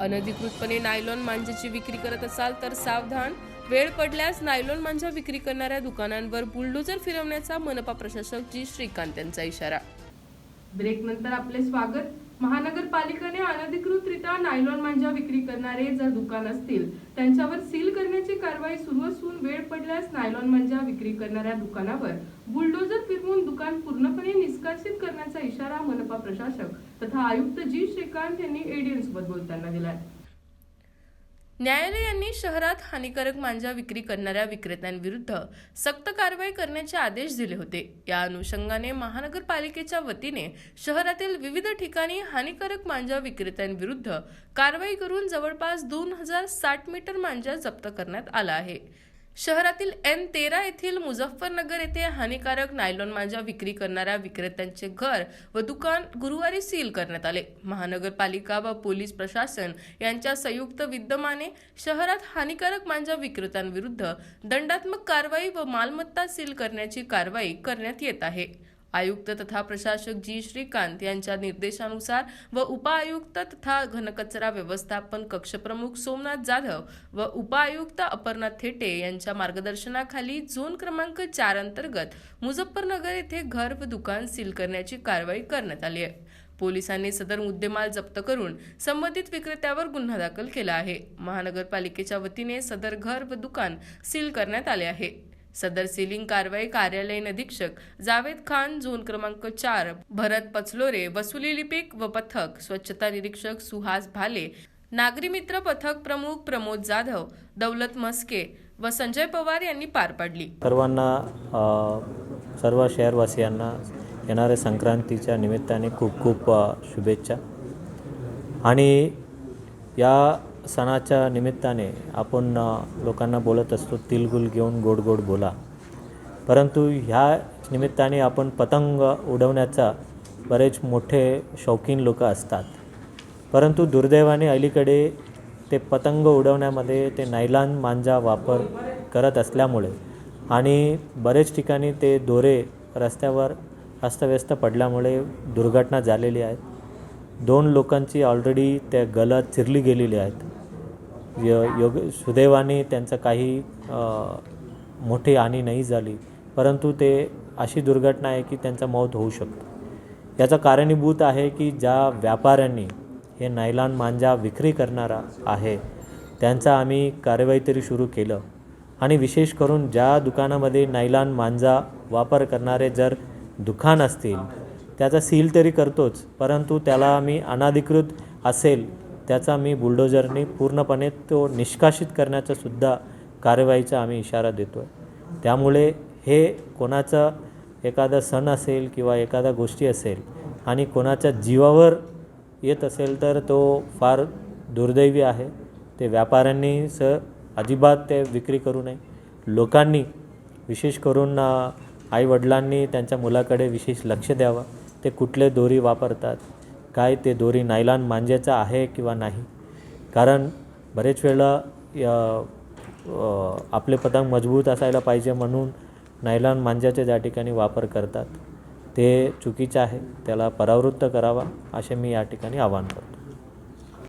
अनधिकृतपणे नायलॉन मांजाची विक्री करत असाल तर सावधान. वेळ पडल्यास नायलॉन मांजा विक्री करणाऱ्या दुकानांवर बुलडोजर फिरवण्याचा मनपा प्रशासक जी. श्रीकांत यांचा इशारा. ब्रेक नंतर आपले स्वागत. महानगरपालिकेने अनधिकृतरित्या नायलॉन मांजा विक्री करणारे जर दुकान असतील त्यांच्यावर सील करण्याची कारवाई सुरू असून वेळ पडल्यास नायलॉन मांजा विक्री करणाऱ्या दुकानावर बुलडोजर फिरवून दुकान पूर्णपणे निष्कासित करण्याचा इशारा मनपा प्रशासक तथा आयुक्त जी श्रीकांत यांनी एडीएन सोबत बोलताना दिलाय. न्यायालयांनी शहरात हानिकारक मांजा विक्री करणाऱ्या विक्रेत्यांविरुद्ध सक्त कारवाई करण्याचे आदेश दिले होते. या अनुषंगाने महानगरपालिकेच्या वतीने शहरातील विविध ठिकाणी हानिकारक मांजा विक्रेत्यांविरुद्ध कारवाई करून जवळपास दोन हजार साठ मीटर मांजा जप्त करण्यात आला आहे. शहरातील एन तेरा येथील मुझफ्फरनगर येथे हानिकारक नायलॉन मांजा विक्री करणाऱ्या विक्रेत्यांचे घर व दुकान गुरुवारी सील करण्यात आले. महानगरपालिका व पोलीस प्रशासन यांच्या संयुक्त विद्यमाने शहरात हानिकारक मांजा विक्रेत्यांविरुद्ध दंडात्मक कारवाई व मालमत्ता सील करण्याची कारवाई करण्यात येत आहे. आयुक्त तथा प्रशासक जी. श्रीकांत यांच्या निर्देशानुसार व उपआयुक्त तथा घनकचरा व्यवस्थापन कक्षप्रमुख सोमनाथ जाधव व उपआयुक्त अपर्णा थेटे यांच्या मार्गदर्शनाखाली झोन क्रमांक चार अंतर्गत मुझफ्फरनगर येथे घर व दुकान सील करण्याची कारवाई करण्यात आली आहे. पोलिसांनी सदर मुद्देमाल जप्त करून संबंधित विक्रेत्यावर गुन्हा दाखल केला आहे. महानगरपालिकेच्या वतीने सदर घर व दुकान सील करण्यात आले आहे. सदर सीलिंग कारवाई कार्यालयीन अधीक्षक जावेद खान झोन क्रमांक चार भरत पचलोरे वसुली लिपिक व पथक स्वच्छता निरीक्षक सुहास भाले नागरी मित्र पथक प्रमुख प्रमोद जाधव दौलत मस्के व संजय पवार यांनी पार पाडली. सर्वांना सर्व शहरवासियांना येणाऱ्या संक्रांतीच्या निमित्ताने खूप खूप शुभेच्छा. आणि या सणाच्या निमित्ताने आपण लोकांना बोलत असतो तिलगुल घेऊन गोड गोड बोला. परंतु ह्या निमित्ताने आपण पतंग उडवण्याचा बरेच मोठे शौकीन लोक असतात. परंतु दुर्दैवाने अलीकडे ते पतंग उडवण्यामध्ये ते नायलान मांजा वापर करत असल्यामुळे आणि बरेच ठिकाणी ते दोरे रस्त्यावर अस्तव्यस्त पडल्यामुळे दुर्घटना झालेली आहेत. दोन लोकांची ऑलरेडी त्या गलत चिरली गेलेली आहेत. य योग सुदैवाने त्यांचं काही मोठी हानी नाही झाली. परंतु ते अशी दुर्घटना आहे की त्यांचा मौत होऊ शकतो. याचं कारणीभूत आहे की ज्या व्यापाऱ्यांनी हे नायलॉन मांजा विक्री करणारा आहे त्यांचा आम्ही कारवाई तरी सुरू केलं. आणि विशेष करून ज्या दुकानामध्ये नायलॉन मांजा वापर करणारे जर दुकान असतील त्याचा सील तरी करतोच परंतु त्याला आम्ही अनाधिकृत असेल त्याचा मी बुलडोजरनी पूर्णपणे तो निष्कासित करण्याचा सुद्धा कारवाईचा आम्ही इशारा देतो आहे त्यामुळे हे कोणाचं एखादा सण असेल किंवा एखादा गोष्टी असेल आणि कोणाच्या जीवावर येत असेल तर तो फार दुर्दैवी आहे. ते व्यापाऱ्यांनी स अजिबात ते विक्री करू नये. लोकांनी विशेष करून आईवडिलांनी त्यांच्या मुलाकडे विशेष लक्ष द्यावं. ते कुठले दोरी वापरतात? काय ते दोरी नायलॉन मांजेचं आहे किंवा नाही? कारण बरेच वेळा य- आपले पतंग मजबूत असायला पाहिजे म्हणून नायलॉन मांज्याचे ज्या ठिकाणी वापर करतात ते चुकीचं आहे. त्याला परावृत्त करावा असे मी या ठिकाणी आवाहन करतो.